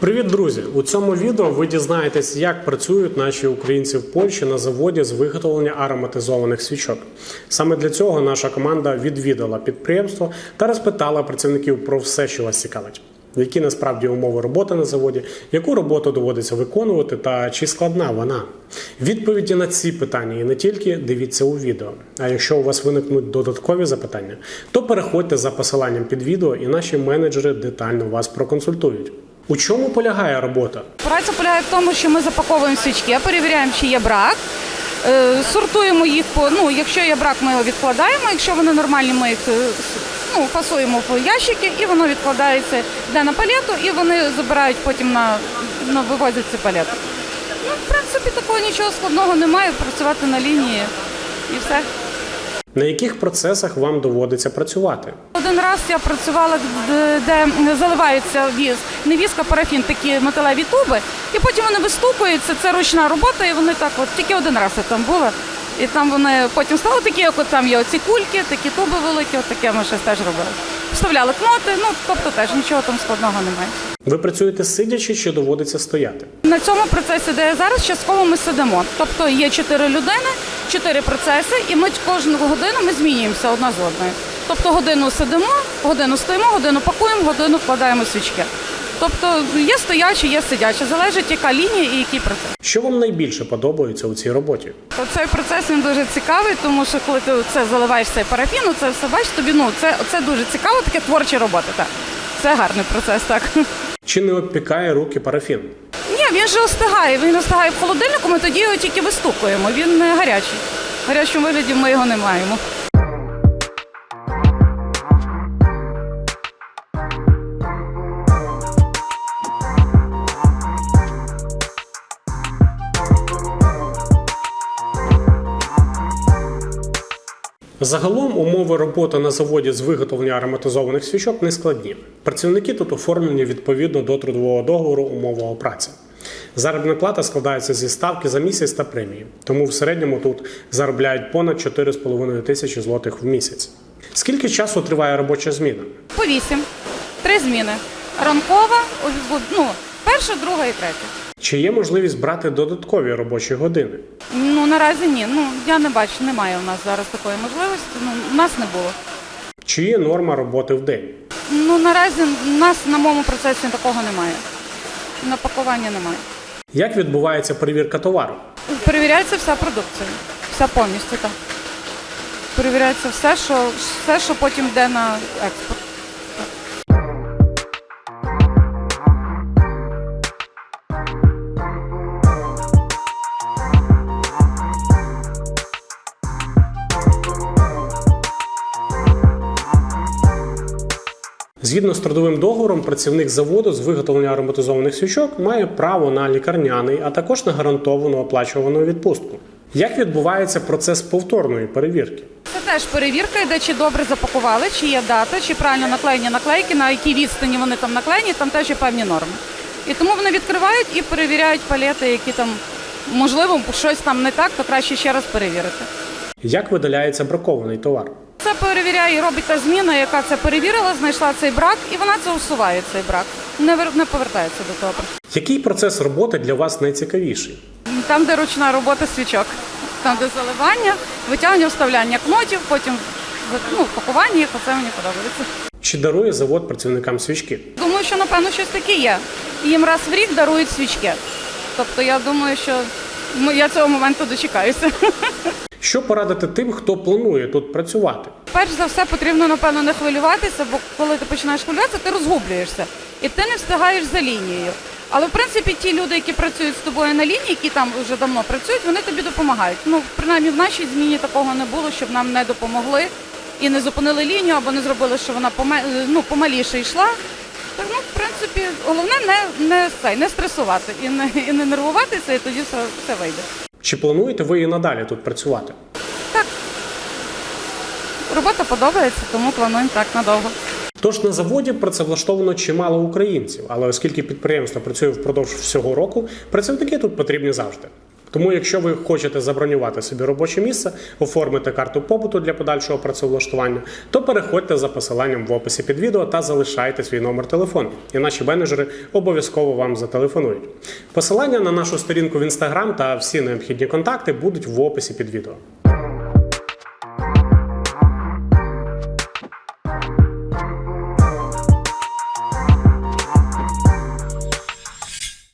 Привіт, друзі! У цьому відео ви дізнаєтесь, як працюють наші українці в Польщі на заводі з виготовлення ароматизованих свічок. Саме для цього наша команда відвідала підприємство та розпитала працівників про все, що вас цікавить. Які насправді умови роботи на заводі, яку роботу доводиться виконувати, та чи складна вона? Відповіді на ці питання і не тільки дивіться у відео. А якщо у вас виникнуть додаткові запитання, то переходьте за посиланням під відео, і наші менеджери детально вас проконсультують. У чому полягає робота? Праця полягає в тому, що ми запаковуємо свічки, перевіряємо, чи є брак. е, Сортуємо їх по ну, якщо є брак, ми його відкладаємо. Якщо вони нормальні, ми їх е, ну, фасуємо в ящики, і воно відкладається йде на палету, і вони забирають потім на, на вивозять ці палети. Ну, в принципі, такого нічого складного немає. Працювати на лінії і все. На яких процесах вам доводиться працювати? Один раз я працювала, де, де заливаються віз, не віз, парафін, такі металеві туби, і потім вони вистукуються, це ручна робота, і вони так, от тільки один раз я там була. І там вони потім стали такі, як от там є оці кульки, такі туби великі, от таке ми щось теж робили. Вставляли кноти, ну тобто теж нічого там складного немає. Ви працюєте сидячи чи доводиться стояти? На цьому процесі, де я зараз, частково ми сидимо. Тобто є чотири людини, чотири процеси, і ми кожну годину ми змінюємося одна з одною. Тобто годину сидимо, годину стоїмо, годину пакуємо, годину вкладаємо свічки. Тобто є стоячі, є сидячі, залежить яка лінія і який процес. Що вам найбільше подобається у цій роботі? То Цей процес він дуже цікавий, тому що коли ти це заливаєш цей парафін, ну, це все бачиш, тобі ну це, це дуже цікаво, таке творча робота. Так. Це гарний процес, так. Чи не обпікає руки парафін? Ні, він же остигає. Він остигає в холодильнику, ми тоді його тільки вистукуємо. Він не гарячий. В гарячому вигляді ми його не маємо. Загалом умови роботи на заводі з виготовлення ароматизованих свічок не складні. Працівники тут оформлені відповідно до трудового договору умовного праці. Заробітна плата складається зі ставки за місяць та премії, тому в середньому тут заробляють понад 4,5 тисячі злотих в місяць. Скільки часу триває робоча зміна? По вісім. Три зміни. Ранкова, ну, перша, друга і третя. Чи є можливість брати додаткові робочі години? Ну наразі ні. Ну я не бачу, немає у нас зараз такої можливості. Ну, у нас не було. Чи є норма роботи в день? Ну наразі у нас на моєму процесі такого немає. На пакування немає. Як відбувається перевірка товару? Перевіряється вся продукція. Вся повністю так. Перевіряється все, що все, що потім йде на експорт. Згідно з трудовим договором, працівник заводу з виготовлення ароматизованих свічок має право на лікарняний, а також на гарантовану оплачувану відпустку. Як відбувається процес повторної перевірки? Це теж перевірка йде, чи добре запакували, чи є дата, чи правильно наклеєні наклейки, на якій відстані вони там наклеєні, там теж є певні норми. І тому вони відкривають і перевіряють палети, які там можливо щось там не так, то краще ще раз перевірити. Як видаляється бракований товар? Це перевіряє і робить та зміна, яка це перевірила, знайшла цей брак, і вона це усуває цей брак. Не не повертається до того. Який процес роботи для вас найцікавіший? Там, де ручна робота свічок, там, де заливання, витягування, вставляння кнотів, потім ну, пакування їх, оце мені подобається. Чи дарує завод працівникам свічки? Думаю, що напевно щось таке є. Їм раз в рік дарують свічки. Тобто я думаю, що я цього моменту дочекаюся. Що порадити тим, хто планує тут працювати? Перш за все потрібно, напевно, не хвилюватися, бо коли ти починаєш хвилюватися, ти розгублюєшся і ти не встигаєш за лінією. Але в принципі ті люди, які працюють з тобою на лінії, які там вже давно працюють, вони тобі допомагають. Ну, принаймні в нашій зміні такого не було, щоб нам не допомогли і не зупинили лінію або не зробили, що вона поме- ну, помаліше йшла. Так, ну, в принципі, головне не, не, цей, не стресувати і не, і не нервуватися, і тоді все, все вийде. Чи плануєте ви і надалі тут працювати? Робота подобається, тому плануємо так надовго. Тож на заводі працевлаштовано чимало українців, але оскільки підприємство працює впродовж всього року, працівники тут потрібні завжди. Тому, якщо ви хочете забронювати собі робоче місце, оформити карту побуту для подальшого працевлаштування, то переходьте за посиланням в описі під відео та залишайте свій номер телефону, і наші менеджери обов'язково вам зателефонують. Посилання на нашу сторінку в інстаграм та всі необхідні контакти будуть в описі під відео.